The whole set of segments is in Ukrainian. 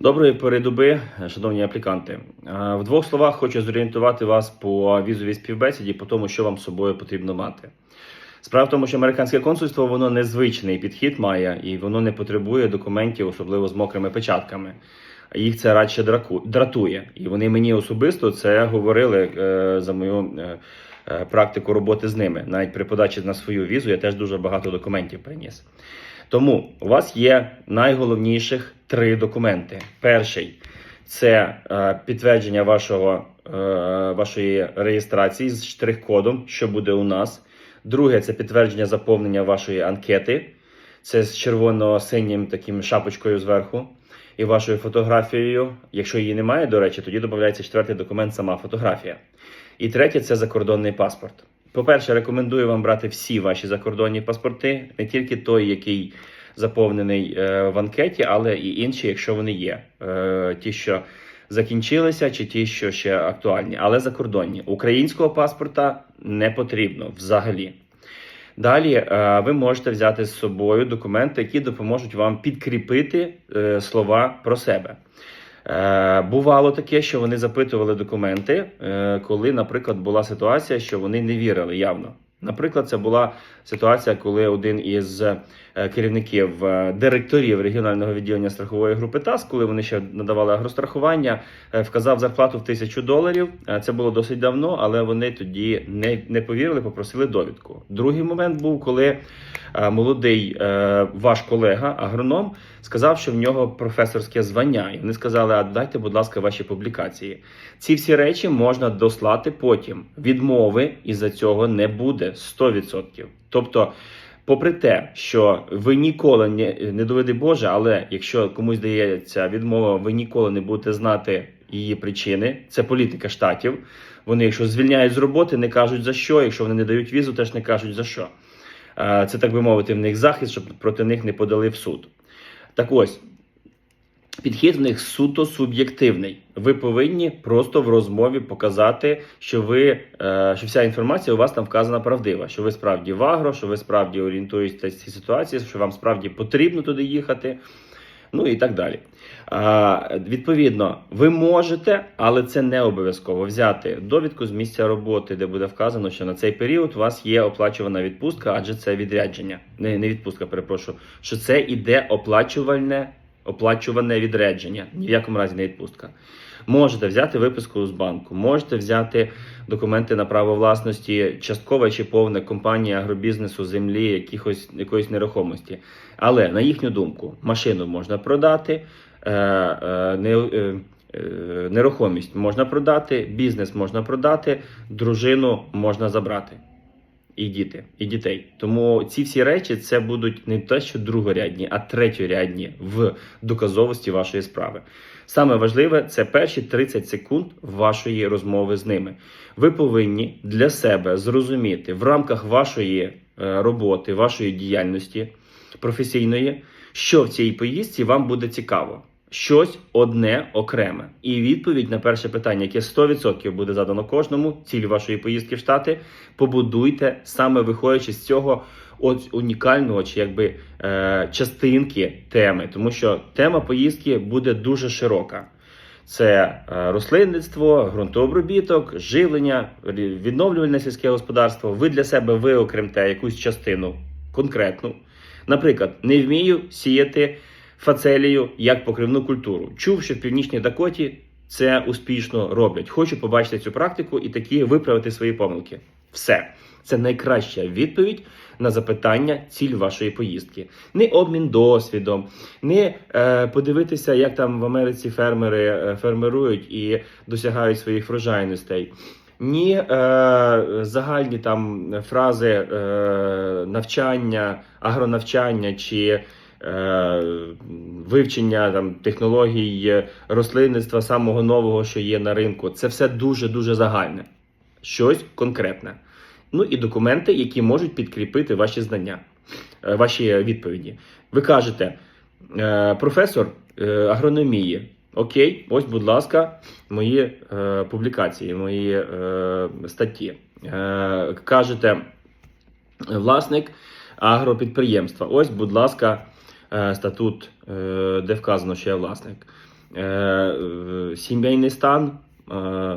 Доброї передоби, шановні апліканти. Е, В двох словах хочу зорієнтувати вас по візовій співбесіді, по тому, що вам з собою потрібно мати. Справа в тому, що американське консульство воно незвичний підхід має і воно не потребує документів, особливо з мокрими печатками. Їх це радше драку- дратує. І вони мені особисто це говорили е, за мою е, практику роботи з ними. Навіть при подачі на свою візу я теж дуже багато документів приніс. Тому у вас є найголовніших три документи. Перший це е, підтвердження вашого, е, вашої реєстрації з штрих-кодом, що буде у нас. Друге це підтвердження заповнення вашої анкети. Це з червоно-синім таким шапочкою зверху і вашою фотографією. Якщо її немає, до речі, тоді додається четвертий документ, сама фотографія. І третє це закордонний паспорт. По-перше, рекомендую вам брати всі ваші закордонні паспорти, не тільки той, який заповнений е, в анкеті, але і інші, якщо вони є. Е, ті, що закінчилися, чи ті, що ще актуальні, але закордонні. Українського паспорта не потрібно взагалі. Далі е, ви можете взяти з собою документи, які допоможуть вам підкріпити слова про себе. Е, Бувало таке, що вони запитували документи, е, коли, наприклад, була ситуація, що вони не вірили явно. Наприклад, це була ситуація, коли один із керівників е, директорів регіонального відділення страхової групи ТАС, коли вони ще надавали агрострахування, е, вказав зарплату в тисячу доларів. Е, Це було досить давно, але вони тоді не, не повірили, попросили довідку. Другий момент був, коли е, молодий е, ваш колега, агроном, сказав, що в нього професорське звання, і вони сказали: а дайте, будь ласка, ваші публікації. Ці всі речі можна дослати потім. Відмови із-за цього не буде 100%. Тобто, попри те, що ви ніколи не, не доведи Боже, але якщо комусь дається відмова, ви ніколи не будете знати її причини. Це політика штатів. Вони, якщо звільняють з роботи, не кажуть за що. Якщо вони не дають візу, теж не кажуть за що. Е, Це так би мовити, в них захист, щоб проти них не подали в суд. Так ось. Підхід в них суто суб'єктивний. Ви повинні просто в розмові показати, що ви е, що вся інформація у вас там вказана правдива, що ви справді в агро, що ви справді орієнтуєтеся в цій ситуації, що вам справді потрібно туди їхати. Ну і так далі. А, відповідно, ви можете, але це не обов'язково взяти довідку з місця роботи, де буде вказано, що на цей період у вас є оплачувана відпустка, адже це відрядження. Не, не відпустка, перепрошую, що це іде оплачувальне, оплачуване відрядження. Ні в якому разі не відпустка. Можете взяти виписку з банку, можете взяти документи на право власності, часткове чи повне компанії агробізнесу, землі, якихось якоїсь нерухомості. Але на їхню думку, машину можна продати, е, е, не, е, е, нерухомість можна продати, бізнес можна продати, дружину можна забрати. І діти, і дітей. Тому ці всі речі це будуть не те, що другорядні, а третьорядні в доказовості вашої справи. Саме важливе це перші 30 секунд вашої розмови з ними. Ви повинні для себе зрозуміти в рамках вашої е, роботи, вашої діяльності професійної, що в цій поїздці вам буде цікаво. Щось одне окреме. І відповідь на перше питання, яке 100% буде задано кожному, ціль вашої поїздки в Штати, побудуйте саме виходячи з цього от унікального чи якби е, частинки теми, тому що тема поїздки буде дуже широка. Це е, рослинництво, ґрунтообробіток, живлення, відновлювальне сільське господарство. Ви для себе виокремте якусь частину конкретну. Наприклад, не вмію сіяти фацелію як покривну культуру. Чув, що в північній Дакоті це успішно роблять. Хочу побачити цю практику і такі виправити свої помилки. Все. Це найкраща відповідь на запитання ціль вашої поїздки. Не обмін досвідом, не е, подивитися, як там в Америці фермери е, фермерують і досягають своїх врожайностей. Ні е, загальні там фрази е, навчання, агронавчання чи вивчення там технологій рослинництва самого нового, що є на ринку. Це все дуже дуже загальне, щось конкретне. Ну і документи, які можуть підкріпити ваші знання, е, ваші відповіді. Ви кажете, е, професор е, агрономії. Окей, ось, будь ласка, мої е, публікації, мої е, статті. Е, кажете, власник агропідприємства. Ось, будь ласка, е, статут, е, де вказано, що я власник. е, е, сімейний стан. Е, е,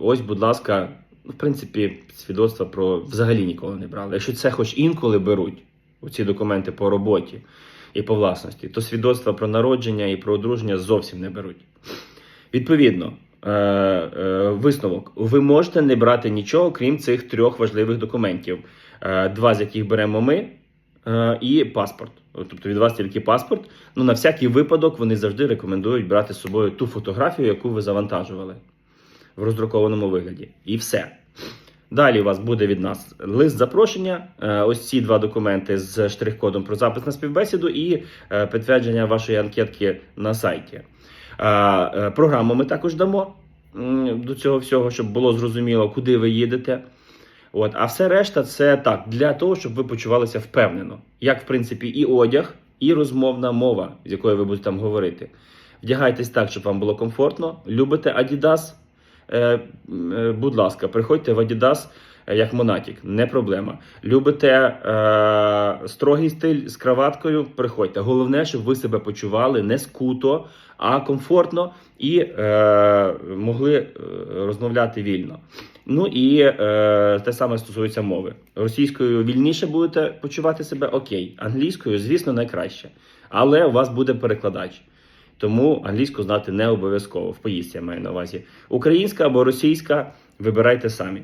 ось, будь ласка, ну, в принципі, свідоцтва про взагалі ніколи не брали. Якщо це хоч інколи беруть, оці документи по роботі і по власності, то свідоцтва про народження і про одруження зовсім не беруть. Відповідно, е, е, висновок: ви можете не брати нічого, крім цих трьох важливих документів, е, два з яких беремо ми, е, і паспорт. Тобто від вас тільки паспорт. Ну на всякий випадок вони завжди рекомендують брати з собою ту фотографію, яку ви завантажували в роздрукованому вигляді. І все. Далі у вас буде від нас лист запрошення. е, Ось ці два документи з штрих-кодом про запис на співбесіду і е, підтвердження вашої анкетки на сайті. Е, е, Програму ми також дамо до цього всього, щоб було зрозуміло, куди ви їдете. От, а все решта це так для того, щоб ви почувалися впевнено. Як, в принципі, і одяг, і розмовна мова, з якою ви будете там говорити. Вдягайтесь так, щоб вам було комфортно. Любите Adidas? Е, е, будь ласка, приходьте в Adidas як Монатік, не проблема. Любите е, строгий стиль з краваткою? Приходьте. Головне, щоб ви себе почували не скуто, а комфортно і е, могли е, розмовляти вільно. Ну і е, те саме стосується мови. Російською вільніше будете почувати себе окей, англійською, звісно, найкраще. Але у вас буде перекладач. Тому англійську знати не обов'язково. В поїздці я маю на увазі. Українська або російська вибирайте самі.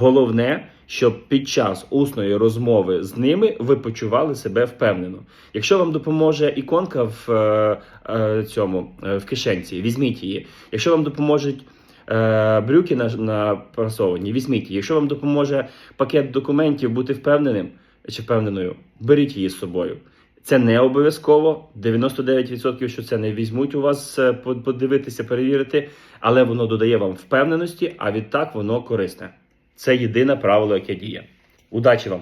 Головне, щоб під час усної розмови з ними ви почували себе впевнено. Якщо вам допоможе іконка в е, е, цьому е, в кишенці, візьміть її. Якщо вам допоможуть брюки на, на прасовані, візьміть її. Якщо вам допоможе пакет документів бути впевненим чи впевненою, беріть її з собою. Це не обов'язково. 99% що це не візьмуть у вас подивитися, перевірити, але воно додає вам впевненості, а відтак воно корисне. Це єдине правило, яке діє. Удачі вам!